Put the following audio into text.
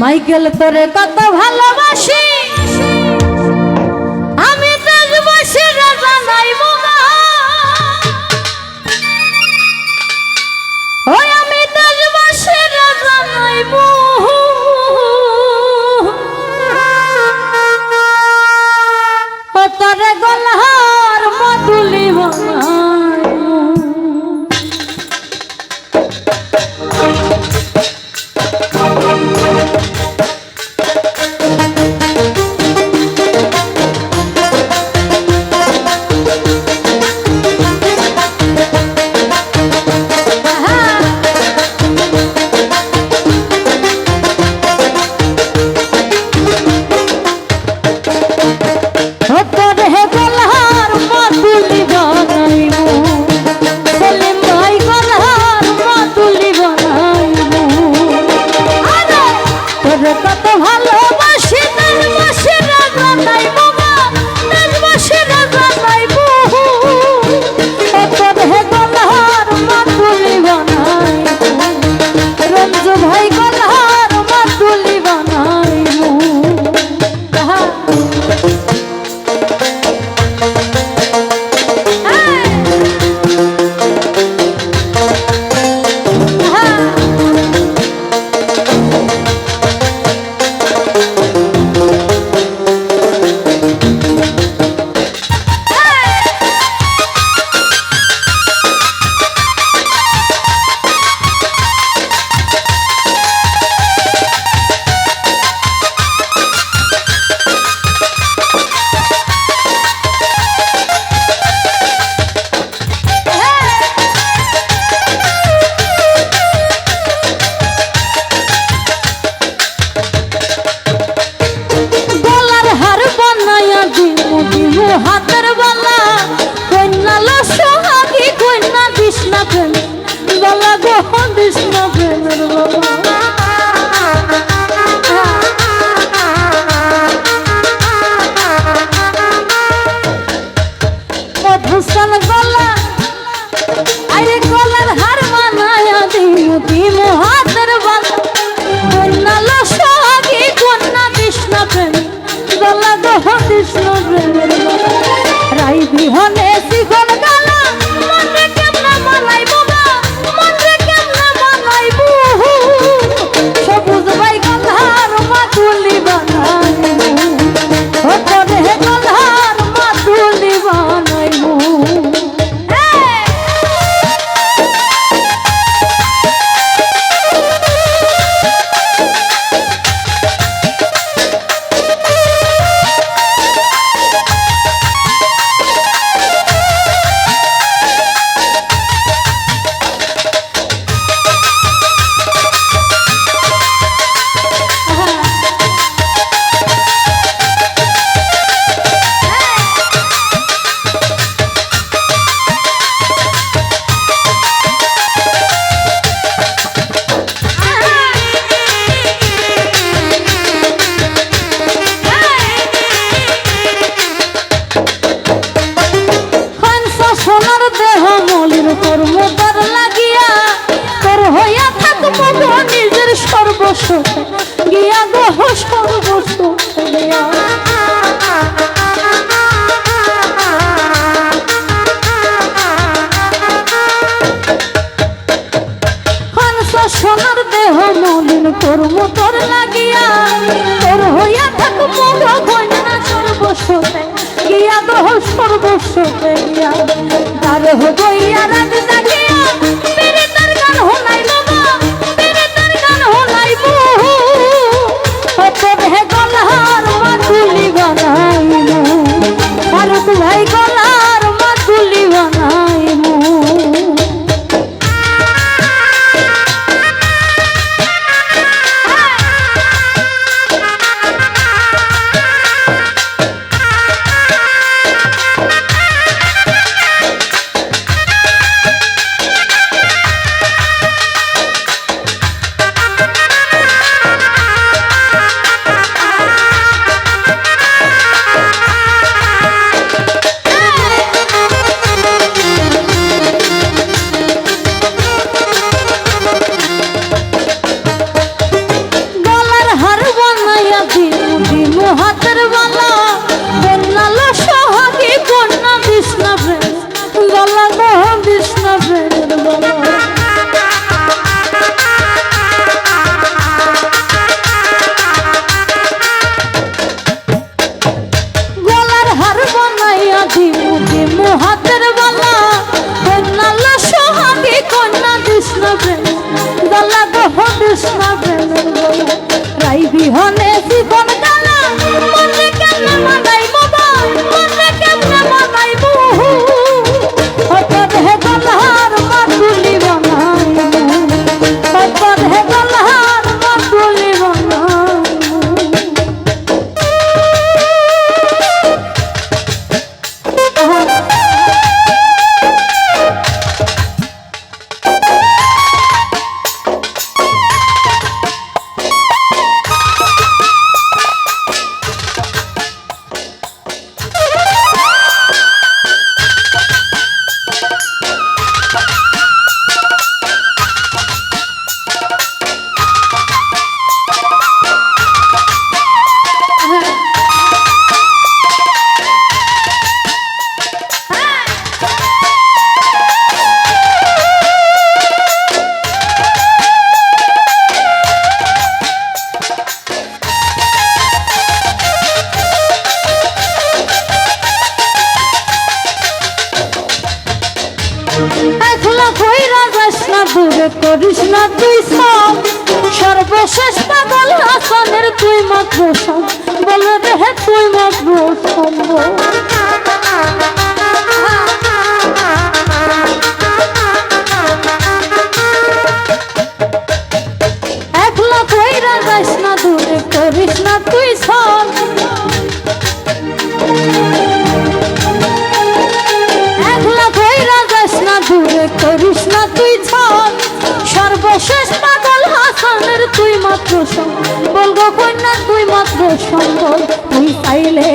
Michael তোরে কত ভালোবাসি। আমি তো বসে রাজা নাইব শুধু তোর লাগিয়া তোর হইয়া থাকব গয়না সর্বস্বে গিয়া দোহ সর্বস্বে গিয়া। তার হইয়া রাত জাগিয়া মেরে তার গান হলাই বাবা মেরে তার গান হলাই বহু তোর হে ভীম ভীম হাতের বালা, বন্যাল সহাগী বন্যা বিষ্ণবের গলা গহ বিষ্ণবের বলা। গলার হার বানাইয়া ভীম ভীম হাতের বালা, বন্যাল সহাগী কন্যা বিষ্ণবের গলা গহ বিষ্ণবের বলা। রাই বিহনে করিস না তুই সব। সর্বশেষ পাগল হাসনের তুই মাত্র সব। বলে রে তুই মাত্র একলা কইরা যাস না দূরে, করিস না তুই সব। সঙ্গ বলগো কন্যা তুই মাত্র সম্বল। তুই চাইলে